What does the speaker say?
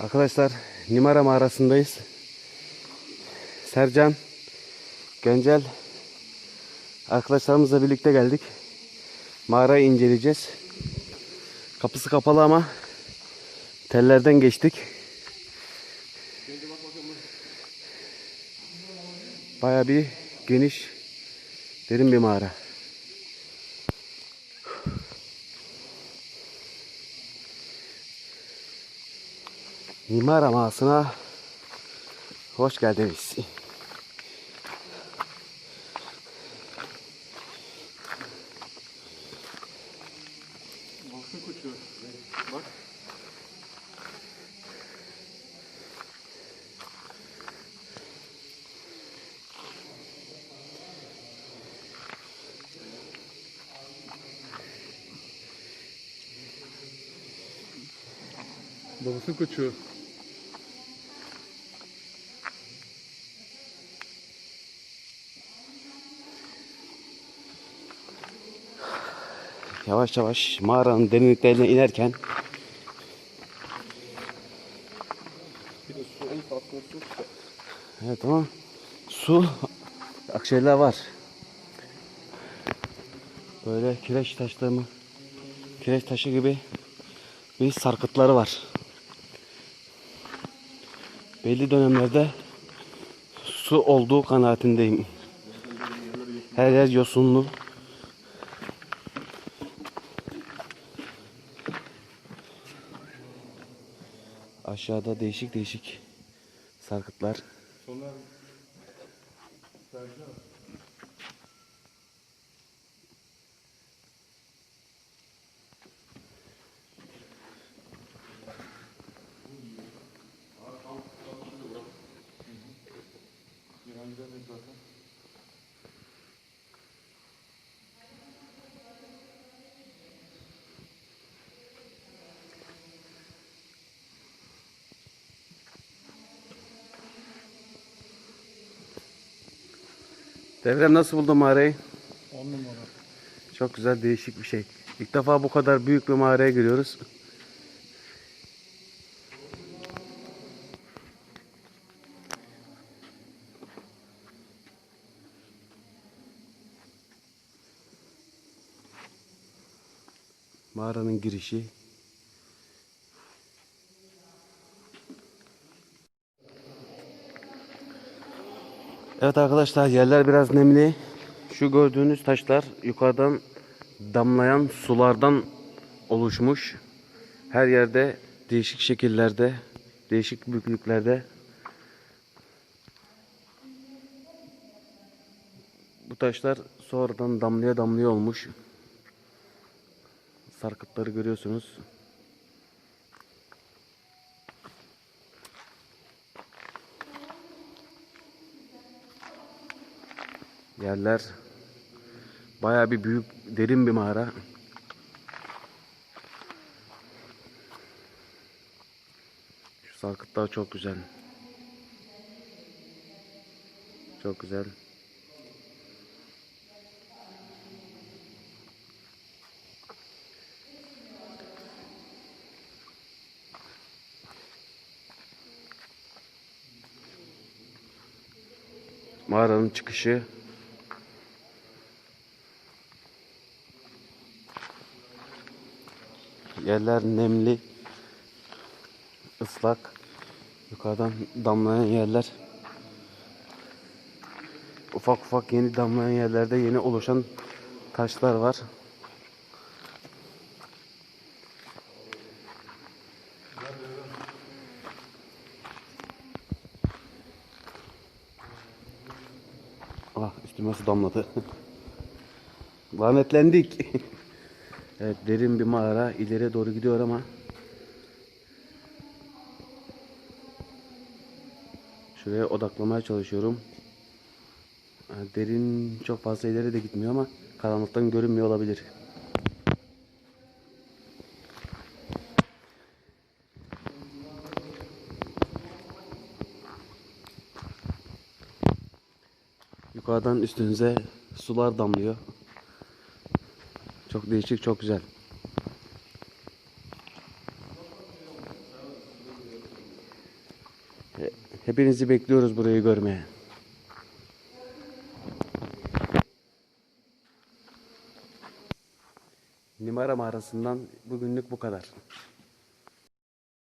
Arkadaşlar Nimara mağarasındayız. Sercan, Göncel arkadaşlarımızla birlikte geldik. Mağarayı inceleyeceğiz. Kapısı kapalı ama tellerden geçtik. Baya bir geniş, derin bir mağara. Mimar mağarasına hoş geldiniz. Baksın koçu. Yavaş yavaş mağaranın derinliklerine inerken. Evet ama su akşehirler var. Böyle kireç taşları mı? Kireç taşı gibi bir sarkıtları var. Belli dönemlerde su olduğu kanaatindeyim. Her yer yosunlu. Aşağıda değişik değişik sarkıtlar. Sonra Sercan. zaten. Devrem nasıl buldun mağarayı? On numara. Çok güzel değişik bir şey. İlk defa bu kadar büyük bir mağaraya giriyoruz. Mağaranın girişi. Evet arkadaşlar yerler biraz nemli. Şu gördüğünüz taşlar yukarıdan damlayan sulardan oluşmuş. Her yerde değişik şekillerde, değişik büyüklüklerde. Bu taşlar sonradan damlaya damlaya olmuş. Sarkıtları görüyorsunuz. Yerler bayağı bir büyük, derin bir mağara. Şu sarkıtlar çok güzel. Çok güzel. Mağaranın çıkışı Yerler nemli, ıslak. Yukarıdan damlayan yerler. Ufak ufak yeni damlayan yerlerde yeni oluşan taşlar var. Ah üstüme su damladı. Lanetlendik. Evet derin bir mağara ileriye doğru gidiyor ama Şuraya odaklamaya çalışıyorum. Derin çok fazla ileri de gitmiyor ama karanlıktan görünmüyor olabilir. Yukarıdan üstünüze sular damlıyor. Çok değişik, çok güzel. hepinizi bekliyoruz burayı görmeye. Nimara mağarasından bugünlük bu kadar.